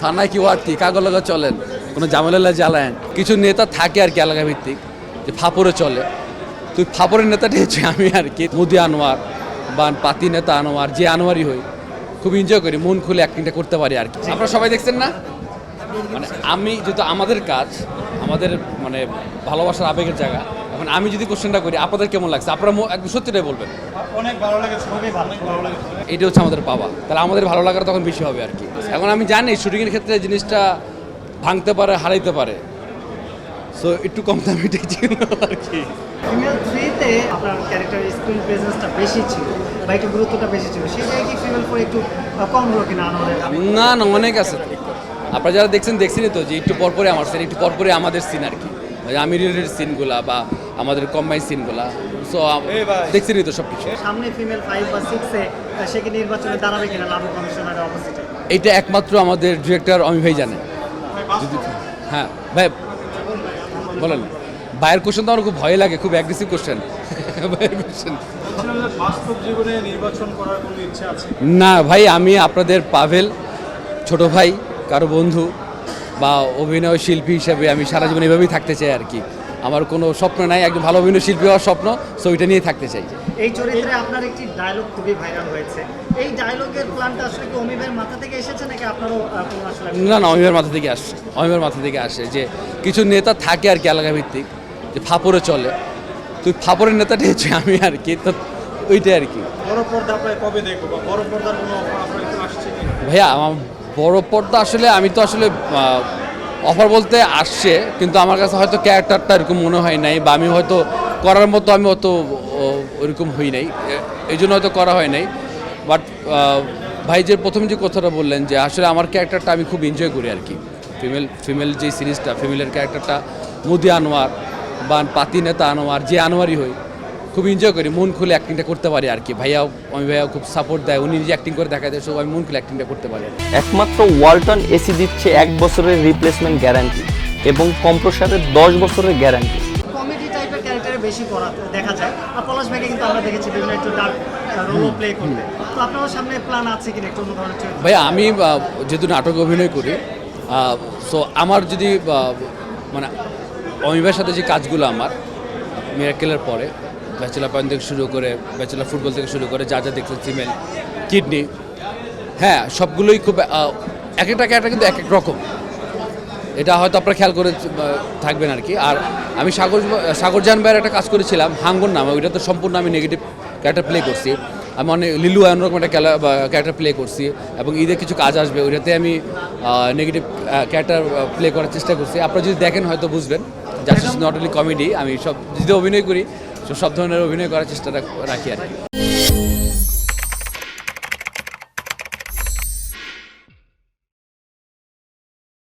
থানায় কি ওয়ার্ড কি? কাগজ লাগা চলেন কোনো ঝামেলা জ্বালায়েন কিছু নেতা থাকে আর কি এলাকা ভিত্তিক যে ফাপড়ে চলে। তুই ফাপড়ের নেতাটি হচ্ছে আমি আর কি। মুদি আনোয়ার বা পাতি নেতা আনোয়ার যে আনোয়ারই হই। খুব এনজয় করি মন খুলে অ্যাক্টিংটা করতে পারি আর কি। আপনারা সবাই দেখছেন না? মানে আমি যেহেতু আমাদের কাজ আমাদের মানে ভালোবাসার আবেগের জায়গা। এখন আমি যদি কোশ্চেনটা করি আপনাদের কেমন লাগছে? আপনারা মো- একদম সত্যিটাই বলবেন। অনেক ভালো লেগেছে খুবই ভালো ভালো লেগেছে। এটা হচ্ছে আমাদের পাওয়া। তাহলে আমাদের ভালো লাগার তখন বেশি হবে আর কি। এখন আমি জানি শুটিংয়ের ক্ষেত্রে জিনিসটা ভাঙতে পারে হারাইতে পারে। সো একটু কম দামিটাই ছিল আর কি। ফিমেল থ্রিতে আপনার ক্যারেক্টার স্ক্রিন প্রেজেন্সটা বেশি ছিল বা একটু গুরুত্বটা বেশি ছিল। সেটাই কি ফিমেল ফোর একটু কম হলো কিনা? না না অনেক আছে। আপনারা যারা দেখছেন দেখছেনই তো যে একটু পরপরে আমার সিন একটু পরপরে আমাদের সিন আর কি। আমি রিলেটেড সিনগুলা বা আমাদের কম্বাইন সিনগুলা সো দেখছেনই তো সব কিছু সামনে ফিমেল ফাইভ বা সিক্সে সে কি নির্বাচনে দাঁড়াবে কিনা লাভ কমিশনারের অপোজিটে এটা একমাত্র আমাদের ডিরেক্টর অমি ভাই জানে। হ্যাঁ ভাই বলেন। ভাইয়ের কোশ্চেন তো আমার খুব ভয় লাগে খুব অ্যাগ্রেসিভ কোশ্চেন ভাইয়ের কোশ্চেন বলছিলাম যে বাস্তব জীবনে নির্বাচন করার কোনো ইচ্ছা আছে? না ভাই আমি আপনাদের পাভেল ছোট ভাই কারও বন্ধু বা অভিনয় শিল্পী হিসাবে আমি সারা জীবন এভাবেই থাকতে চাই আর কি। আমার কোনো স্বপ্ন নাই একজন ভালো অভিনয় শিল্পী হওয়ার স্বপ্ন সো ওইটা নিয়ে থাকতে চাই। এই চরিত্রে আপনার একটি ডায়লগ খুবই ভাইরাল হয়েছে। এই ডায়লগের প্ল্যানটা আসলে কি অমিবের মাথা থেকে এসেছে নাকি আপনারও আসলে না না অমিমের মাথা থেকে আসে অমিমের মাথা থেকে আসে যে কিছু নেতা থাকে আর কি এলাকা ভিত্তিক যে ফাপড়ে চলে। তুই ফাপড়ের নেতাটি হচ্ছে আমি আর কি তো ওইটাই আর কি। বড় পর্দা আপনার কবে দেখব বড় পর্দার কোনো? ভাইয়া আমার বড় পর্দা আসলে আমি তো আসলে অফার বলতে আসছে, কিন্তু আমার কাছে হয়তো ক্যারেক্টারটা এরকম মনে হয় নাই, বা আমি হয়তো করার মতো আমি অত ওরকম হই নাই এই জন্য হয়তো করা হয় নাই। বাট ভাই যে প্রথম যে কথাটা বললেন যে আসলে আমার ক্যারেক্টারটা আমি খুব এনজয় করি আর কি। ফিমেল ফিমেল যে সিরিজটা ফিমেলের ক্যারেক্টারটা মোদি আনোয়ার, বা পাতি নেতা আনোয়ার, যে আনোয়ারই হই খুব এনজয় করি মন খুলে অ্যাক্টিংটা করতে পারি আর কি। ভাইয়াও আমি ভাইয়াও খুব সাপোর্ট দেয় উনি নিজে অ্যাক্টিং করে দেখা দেয় সব আমি মন খুলে অ্যাক্টিংটা করতে পারি। একমাত্র ওয়ালটন এসি দিচ্ছে এক বছরের রিপ্লেসমেন্ট গ্যারান্টি এবং কম্প্রসারের দশ বছরের গ্যারান্টি কমেডি টাইপের ক্যারেক্টারে বেশি করা দেখা যায়। আর পলাশ ভাইকে কিন্তু আমরা দেখেছি বিভিন্ন একটু ডার্ক প্লে করতে। তো আপনার সামনে প্ল্যান আছে কিনা একটু অন্য ধরনের ভাইয়া আমি যেহেতু নাটক অভিনয় করি সো আমার যদি মানে অমিবার সাথে যে কাজগুলো আমার মিরাকেলের পরে ব্যাচেলার পয়েন্ট থেকে শুরু করে ব্যাচেলার ফুটবল থেকে শুরু করে যা যা দেখছেন সিমেল কিডনি হ্যাঁ সবগুলোই খুব এক একটা ক্যারেক্টার কিন্তু এক এক রকম। এটা হয়তো আপনারা খেয়াল করে থাকবেন আর কি। আর আমি সাগর সাগরজান ভাইয়ের একটা কাজ করেছিলাম, হাঙ্গর নামে, ওইটা তো সম্পূর্ণ আমি নেগেটিভ ক্যারেক্টার প্লে করছি। আমি অনেক, লিলু অন্যরকম একটা ক্যারেক্টার প্লে করছি, এবং ঈদের কিছু কাজ আসবে, ওইটাতে আমি নেগেটিভ ক্যারেক্টার প্লে করার চেষ্টা করছি। আপনারা যদি দেখেন হয়তো বুঝবেন জাস্ট নট অনলি কমেডি আমি সব, যদি অভিনয় করি সব ধরনের অভিনয় করার চেষ্টা রাখি আর কি।